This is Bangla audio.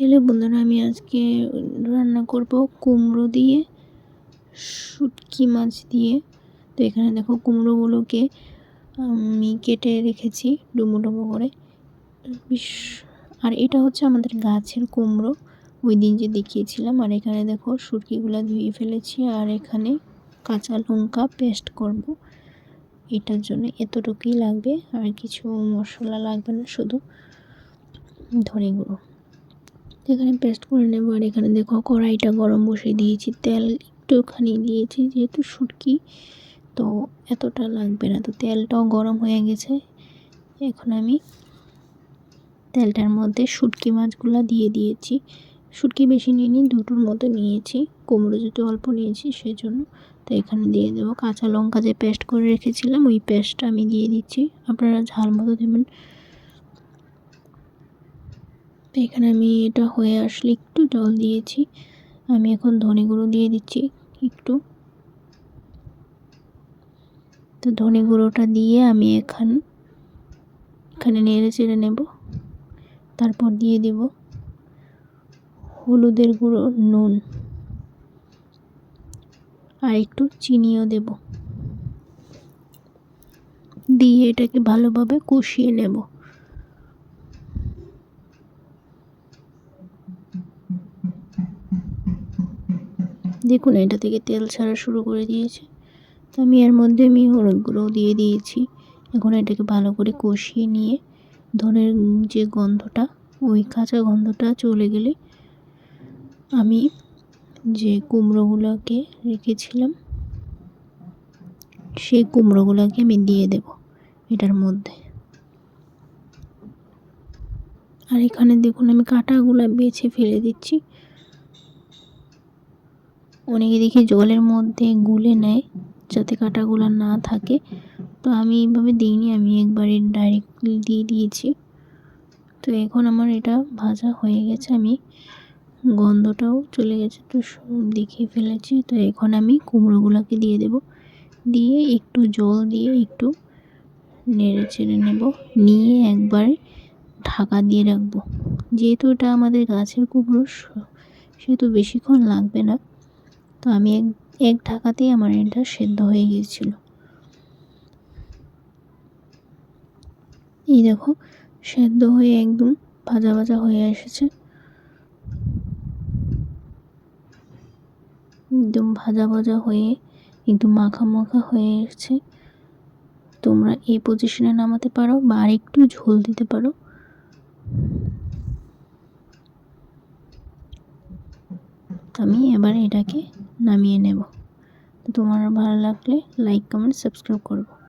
হ্যালো বন্ধুরা আমি আজকে রান্না করব কুমড়ো দিয়ে, শুটকি মাছ দিয়ে। তো এখানে দেখো কুমড়োগুলোকে আমি কেটে রেখেছি ডুমো ডুমো করে। আর এটা হচ্ছে আমাদের গাছের কুমড়ো। ওই দিন যে দেখিয়েছিলাম, আর এখানে দেখো শুটকিগুলো ধুয়ে ফেলেছি, আর এখানে কাঁচা লঙ্কা পেস্ট করব। এটার জন্য এতটুকুই লাগবে, আর কিছু মশলা লাগবে না, শুধু ধনে গুঁড়ো। এখানে পেস্ট করে নেব আর এখানে দেখো কড়াইটা গরম বসিয়ে দিয়েছি, তেল একটুখানি দিয়েছি যেহেতু শুটকি, তো এতটা লাগবে না। তো তেলটাও গরম হয়ে গেছে, এখন আমি তেলটার মধ্যে শুটকি মাছগুলো দিয়ে দিয়েছি। শুটকি বেশি নিইনি, দুটোর মতো নিয়েছি, কুমড়ো যেহেতু অল্প নিয়েছি সেই জন্য তো এখানে দিয়ে দেবো কাঁচা লঙ্কা যে পেস্ট করে রেখেছিলাম, ওই পেস্টটা আমি দিয়ে দিচ্ছি। আপনারা ঝাল মতো দেবেন। এখানে আমি এটা হয়ে আসলে একটু জল দিয়েছি। আমি এখন ধনে গুঁড়ো দিয়ে দিচ্ছি একটু। তো ধনে গুঁড়োটা দিয়ে আমি এখান, এখানে নেড়ে চেড়ে নেব। তারপর দিয়ে দেব হলুদের গুঁড়ো, নুন। আর একটু চিনিও দেব। দিয়ে এটাকে ভালোভাবে কষিয়ে নেব। দেখুন, এটা থেকে তেল ছাড়া শুরু করে দিয়েছে। তো আমি এর মধ্যে আমি হলুদ গুঁড়ো দিয়ে দিয়েছি। এখন এটাকে ভালো করে কষিয়ে নিয়ে ধনের যে গন্ধটা, ওই কাঁচা গন্ধটা চলে গেলে আমি যে কুমড়োগুলোকে রেখেছিলাম, সেই কুমড়োগুলোকে আমি দিয়ে দেব এটার মধ্যে। আর এখানে দেখুন, আমি কাঁটাগুলো বেছে ফেলে দিচ্ছি। অনেকে দেখি জলের মধ্যে গুলে নেয় যাতে কাঁটাগুলো না থাকে। তো আমি এইভাবে দিইনি, আমি একবারে ডাইরেক্টলি দিয়ে দিয়েছি। তো এখন আমার এটা ভাজা হয়ে গেছে, আমি গন্ধটাও চলে গেছে, তো দেখিয়ে ফেলেছি। তো এখন আমি কুমড়োগুলোকে দিয়ে দেব। দিয়ে একটু জল দিয়ে একটু নেড়ে চেড়ে নেব। নিয়ে একবারে ঢাকা দিয়ে রাখব। যেহেতু এটা আমাদের গাছের কুমড়ো সেহেতু বেশিক্ষণ লাগবে না। তো আমি এক এক ঢাকাতেই আমার এটা সেদ্ধ হয়ে গিয়েছিল। এই দেখো, সেদ্ধ হয়ে একদম ভাজা ভাজা হয়ে এসেছে। একদম ভাজা ভাজা হয়ে, একদম মাখা মাখা হয়ে এসেছে। তোমরা এই পজিশনে নামাতে পারো বা আর একটু ঝোল দিতে পারো। আমি এবার এটাকে নামিয়ে নেব। তোমার ভালো লাগলে লাইক কমেন্ট সাবস্ক্রাইব করব।